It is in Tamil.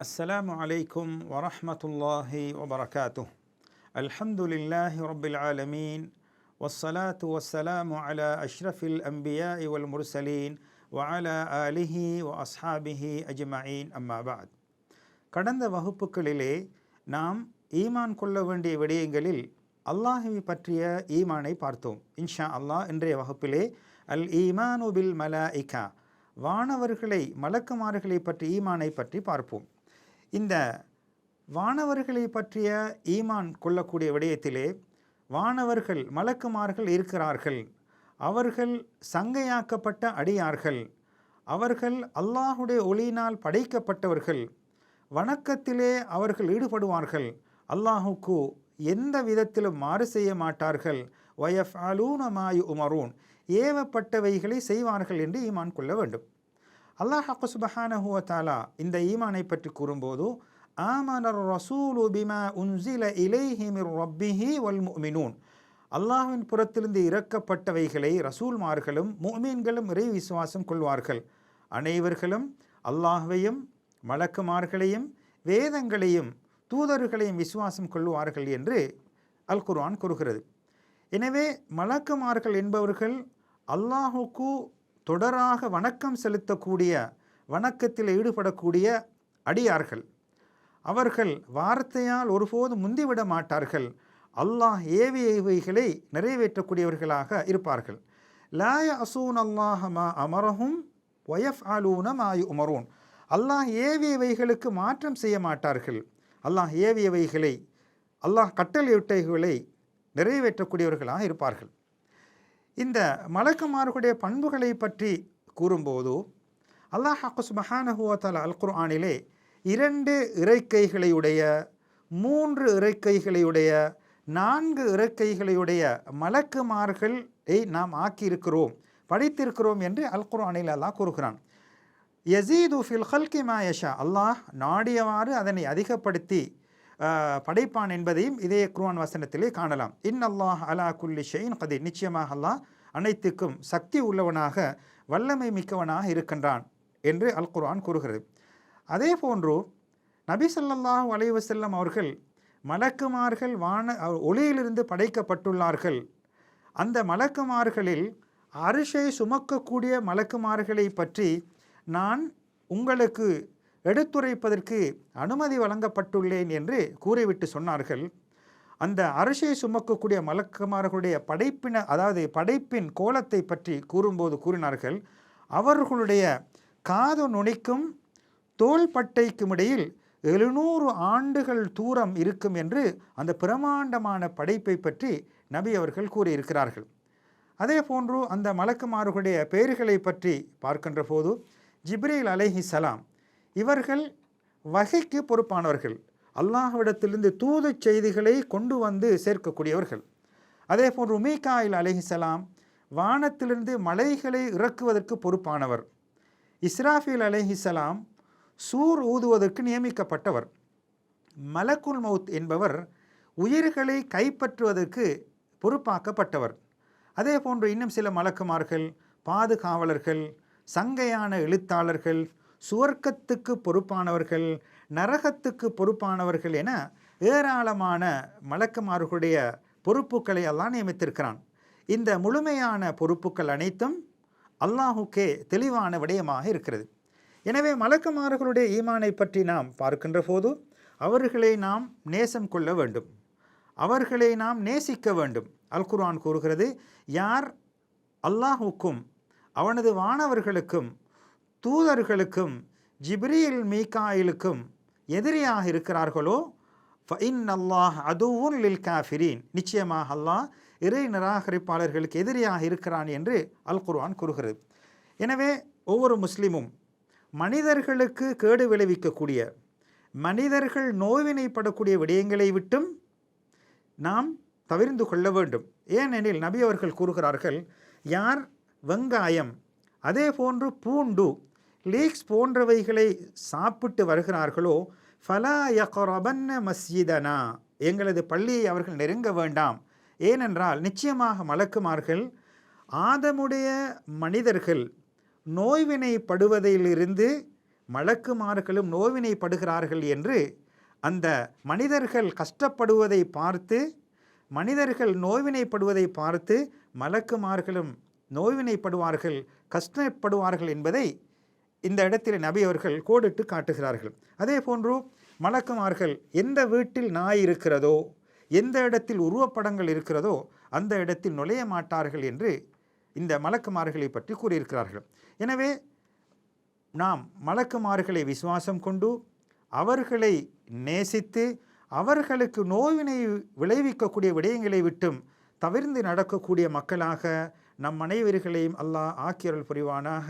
السلام عليكم ورحمة الله وبركاته الحمد لله رب العالمين والصلاة والسلام على أشرف الأنبياء والمرسلين وعلى آله وأصحابه أجمعين أما بعد கடந்த வகுப்புகளிலே நாம் ஈமான் கொள்ள வேண்டிய விடயங்களில் அல்லாஹுவை பற்றிய ஈமானை பார்த்தோம் இன்ஷா அல்லாஹ் இன்றைய வகுப்பிலே அல் ஈமானு பில் மலாயிகா வானவர்களை மலக்குமார்களை பற்றி ஈமானை பற்றி பார்ப்போம் இந்த வானவர்களை பற்றிய ஈமான் கொள்ளக்கூடிய விடயத்திலே வானவர்கள் மலக்குமார்கள் இருக்கிறார்கள். அவர்கள் சங்கையாக்கப்பட்ட அடியார்கள். அவர்கள் அல்லாஹுடைய ஒளியினால் படைக்கப்பட்டவர்கள். வணக்கத்திலே அவர்கள் ஈடுபடுவார்கள். அல்லாஹுக்கு எந்த விதத்திலும் மாறு செய்ய மாட்டார்கள். வயஃப் அலூனமாயு உமரூன் ஏவப்பட்டவைகளை செய்வார்கள் என்று ஈமான் கொள்ள வேண்டும். அல்லாஹ் சுபஹானஹுவ தாலா இந்த ஈமானை பற்றி கூறும்போது ஆமனர் ரசூலு பிமா உன்சில இலைஹிமிர் ரப்பிஹி வல் முமினூன். அல்லாஹின் புறத்திலிருந்து இறக்கப்பட்டவைகளை ரசூல்மார்களும் முமீன்களும் இறை விசுவாசம் கொள்வார்கள். அனைவர்களும் அல்லாஹ்வையும் மலக்குமார்களையும் வேதங்களையும் தூதர்களையும் விசுவாசம் கொள்வார்கள் என்று அல் குர்ஆன் கூறுகிறது. எனவே மலக்குமார்கள் என்பவர்கள் அல்லாஹுக்கு தொடராக வணக்கம் செலுத்தக்கூடிய வணக்கத்தில் ஈடுபடக்கூடிய அடியார்கள். அவர்கள் வார்த்தையால் ஒருபோதும் முந்திவிட மாட்டார்கள். அல்லாஹ் ஏவியவைகளை நிறைவேற்றக்கூடியவர்களாக இருப்பார்கள். லாய அசூன் அல்லாஹமா அமரஹும் ஒயஃப் அலூன மாயு உமரூன் அல்லாஹ் ஏவியவைகளுக்கு மாற்றம் செய்ய மாட்டார்கள். அல்லாஹ் ஏவியவைகளை அல்லாஹ் கட்டளையிட்டைகளை நிறைவேற்றக்கூடியவர்களாக இருப்பார்கள். இந்த மலக்குமார்களுடைய பண்புகளை பற்றி கூறும்போது அல்லாஹ் ஹக்குஸ் மஹானஹுவத்தால் அல் குர்ஆனிலே இரண்டு இறைக்கைகளையுடைய மூன்று இறைக்கைகளையுடைய நான்கு இறக்கைகளையுடைய மலக்குமார்களை நாம் ஆக்கியிருக்கிறோம் படைத்திருக்கிறோம் என்று அல் குர்ஆனில் அல்லாஹ் கூறுகிறான். யசீது ஃபில் ஹல்கி மாயஷா அல்லாஹ் நாடியவாறு அதனை அதிகப்படுத்தி படைப்பான் என்பதையும் இதே குர்ஆன் வசனத்திலே காணலாம். இன் அல்லாஹ் அலா குல்லி ஷெயின் கதி நிச்சயமாக அல்லாஹ் அனைத்துக்கும் சக்தி உள்ளவனாக வல்லமை மிக்கவனாக இருக்கின்றான் என்று அல் குர்ஆன் கூறுகிறது. அதே போன்று நபி சொல்லாஹூ அலைவசல்லம் அவர்கள் மலக்குமார்கள் வான ஒளியிலிருந்து படைக்கப்பட்டுள்ளார்கள். அந்த மலக்குமார்களில் அரிசை சுமக்கக்கூடிய மலக்குமார்களை பற்றி நான் உங்களுக்கு எடுத்துரைப்பதற்கு அனுமதி வழங்கப்பட்டுள்ளேன் என்று கூறிவிட்டு சொன்னார்கள். அந்த அரசை சுமக்கக்கூடிய மலக்குமார்களுடைய படைப்பின அதாவது படைப்பின் கோலத்தை பற்றி கூறும்போது கூறினார்கள் அவர்களுடைய காது நுனிக்கும் தோள்பட்டைக்கும் இடையில் எழுநூறு ஆண்டுகள் தூரம் இருக்கும் என்று அந்த பிரமாண்டமான படைப்பை பற்றி நபி அவர்கள் கூறியிருக்கிறார்கள். அதே போன்று அந்த மலக்குமார்களுடைய பெயர்களை பற்றி பார்க்கின்ற போது ஜிப்ரீல் அலைஹி சலாம் இவர்கள் வகைக்கு பொறுப்பானவர்கள். அல்லாஹ்விடத்திலிருந்து தூது செய்திகளை கொண்டு வந்து சேர்க்கக்கூடியவர்கள். அதே போன்று உமீகாயில் அலைஹிசலாம் வானத்திலிருந்து மலைகளை இறக்குவதற்கு பொறுப்பானவர். இஸ்ராஃபில் அலைஹிசலாம் சூர் ஊதுவதற்கு நியமிக்கப்பட்டவர். மலக்குல் மவுத் என்பவர் உயிர்களை கைப்பற்றுவதற்கு பொறுப்பாக்கப்பட்டவர். அதே போன்று இன்னும் சில மலக்குமார்கள் பாதுகாவலர்கள் சங்கையான எழுத்தாளர்கள் சுவர்க்கத்துக்கு பொறுப்பானவர்கள் நரகத்துக்கு பொறுப்பானவர்கள் என ஏராளமான மலக்குமார்களுடைய பொறுப்புகளை எல்லாம் நியமித்திருக்கிறான். இந்த முழுமையான பொறுப்புகள் அனைத்தும் அல்லாஹுக்கே தெளிவான விடயமாக இருக்கிறது. எனவே மலக்குமார்களுடைய ஈமானை பற்றி நாம் பார்க்கின்ற போது அவர்களை நாம் நேசம் கொள்ள வேண்டும். அவர்களை நாம் நேசிக்க வேண்டும். அல் குர்ஆன் கூறுகிறது யார் அல்லாஹுக்கும் அவனது வானவர்களுக்கும் தூதர்களுக்கும் ஜிப்ரீல் மீகாயிலுக்கும் எதிரியாக இருக்கிறார்களோ? ஃபைன் அல்லாஹ் அதுவும் லில் காஃபிரீன். நிச்சயமாக அல்லாஹ் இறை நிராகரிப்பாளர்களுக்கு எதிரியாக இருக்கிறான் என்று அல் குர்ஆன் கூறுகிறது. எனவே ஒவ்வொரு முஸ்லீமும் மனிதர்களுக்கு கேடு விளைவிக்கக்கூடிய மனிதர்கள் நோய்வினைப்படக்கூடிய விடயங்களை விட்டும் நாம் தவிர்ந்து கொள்ள வேண்டும். ஏனெனில் நபி அவர்கள் கூறுகிறார்கள் யார் வெங்காயம் அதே போன்று பூண்டு லீக்ஸ் போன்றவைகளை சாப்பிட்டு வருகிறார்களோ ஃபலா யகரபன்ன மஸ்ஜிதனா? எங்களது பள்ளியை அவர்கள் நெருங்க வேண்டாம். ஏனென்றால் நிச்சயமாக மலக்குமார்கள் ஆதமுடைய மனிதர்கள் நோய்வினைப்படுவதிலிருந்து மலக்குமார்களும் நோய்வினைப்படுகிறார்கள் என்று அந்த மனிதர்கள் கஷ்டப்படுவதை பார்த்து மனிதர்கள் நோய்வினைப்படுவதை பார்த்து மலக்குமார்களும் நோய்வினைப்படுவார்கள் கஷ்டப்படுவார்கள் என்பதை இந்த இடத்தில் நபி அவர்கள் கோடிட்டு காட்டுகிறார்கள். அதே போன்று மலக்குமார்கள் எந்த வீட்டில் நாய் இருக்கிறதோ எந்த இடத்தில் உருவப்படங்கள் இருக்கிறதோ அந்த இடத்தில் நுழைய மாட்டார்கள் என்று இந்த மலக்குமார்களை பற்றி கூறியிருக்கிறார்கள். எனவே நாம் மலக்குமார்களை விசுவாசம் கொண்டு அவர்களை நேசித்து அவர்களுக்கு நோயினை விளைவிக்கக்கூடிய விடயங்களை விட்டும் தவிர்ந்து நடக்கக்கூடிய மக்களாக நம் அனைவர்களையும் அல்லாஹ் ஆக்கியருள் புரிவானாக.